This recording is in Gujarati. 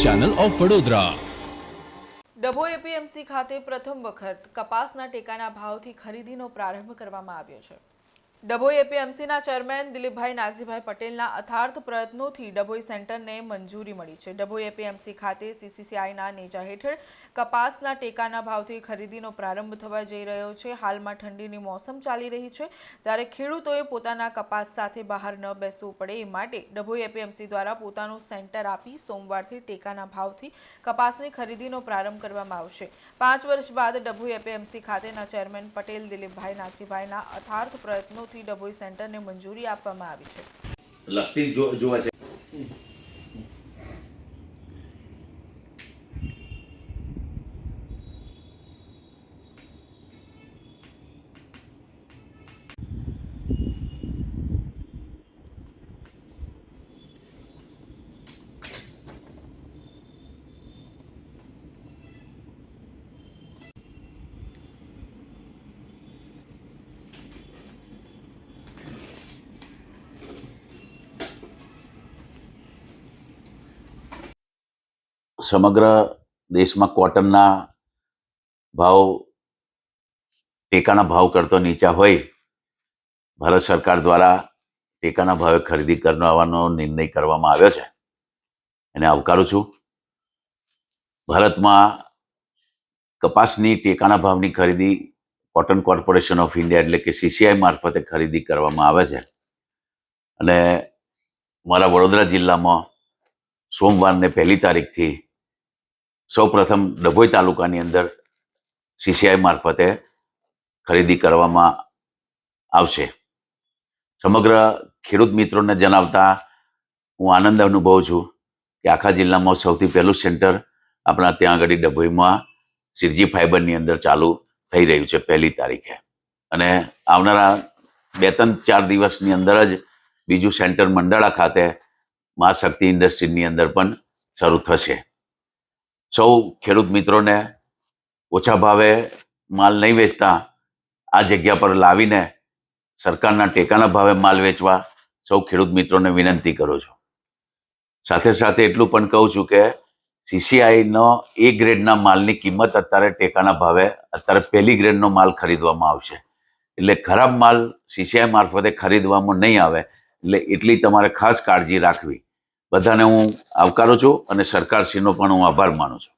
Channel of Vadodara. Dabhoi APMC ખાતે પ્રથમ વખત કપાસના ટેકાના ભાવથી ખરીદીનો પ્રારંભ કરવામાં આવ્યો છે. ડભોઈ એપીએમસીના ચેરમેન દિલીપભાઈ નાગજીભાઈ પટેલના અથાર્થ પ્રયત્નોથી ડભોઈ સેન્ટરને મંજૂરી મળી છે. ડભોઈ એપીએમસી ખાતે સીસીસીઆઈના નેજા હેઠળ કપાસના ટેકાના ભાવથી ખરીદીનો પ્રારંભ થવા જઈ રહ્યો છે. હાલમાં ઠંડીની મોસમ ચાલી રહી છે. ત્યારે ખેડૂતોએ પોતાના કપાસ સાથે બહાર ન બેસવું પડે એ માટે ડભોઈ એપીએમસી દ્વારા પોતાનું સેન્ટર આપી સોમવારથી ટેકાના ભાવથી કપાસની ખરીદીનો પ્રારંભ કરવામાં આવશે. પાંચ વર્ષ બાદ ડભોઈ એપીએમસી ખાતેના ચેરમેન પટેલ દિલીપભાઈ નાગજીભાઈના અથાર્થ પ્રયત્નોથી ડભોઈ સેન્ટરને મંજૂરી આપવામાં આવી છે. લગતી જોવા છે. સમગ્ર દેશમાં કોટનના ભાવ, ટેકાના ભાવ કરતો નીચા હોય, ભારત સરકાર દ્વારા ટેકાના ભાવે ખરીદી કરવાનો નિર્ણય કરવામાં આવ્યો છે. એને આવકારું છું. ભારતમાં કપાસની ટેકાના ભાવની ખરીદી કોટન કોર્પોરેશન ઓફ ઇન્ડિયા એટલે કે સીસીઆઈ મારફતે ખરીદી કરવામાં આવે છે. અને મારા વડોદરા જિલ્લામાં સોમવારને પહેલી તારીખથી સૌ પ્રથમ ડભોઈ તાલુકાની અંદર સીસીઆઈ મારફતે ખરીદી કરવામાં આવશે. સમગ્ર ખેડૂત મિત્રોને જણાવતા હું આનંદ અનુભવું છું કે આખા જિલ્લામાં સૌથી પહેલું સેન્ટર આપણા ત્યાં આગળ ડભોઈમાં સિરજી ફાઈબરની અંદર ચાલુ થઈ રહ્યું છે પહેલી તારીખે. અને આવનારા બે ત્રણ ચાર દિવસની અંદર જ બીજું સેન્ટર મંડળા ખાતે મા શક્તિ ઇન્ડસ્ટ્રીની અંદર પણ શરૂ થશે. સૌ ખેડૂત મિત્રોને ઓછા ભાવે માલ નહીં વેચતા, આ જગ્યા પર લાવીને સરકારના ટેકાના ભાવે માલ વેચવા સૌ ખેડૂત મિત્રોને વિનંતી કરું છું. સાથે સાથે એટલું પણ કહું છું કે સીસીઆઈનો એ ગ્રેડના માલની કિંમત અત્યારે ટેકાના ભાવે, અત્યારે પહેલી ગ્રેડનો માલ ખરીદવામાં આવશે. એટલે ખરાબ માલ સીસીઆઈ મારફતે ખરીદવામાં નહીં આવે. એટલે એટલી તમારે ખાસ કાળજી રાખવી. બધાને હું આવકારું છું અને સરકારશ્રીનો પણ હું આભાર માનું છું.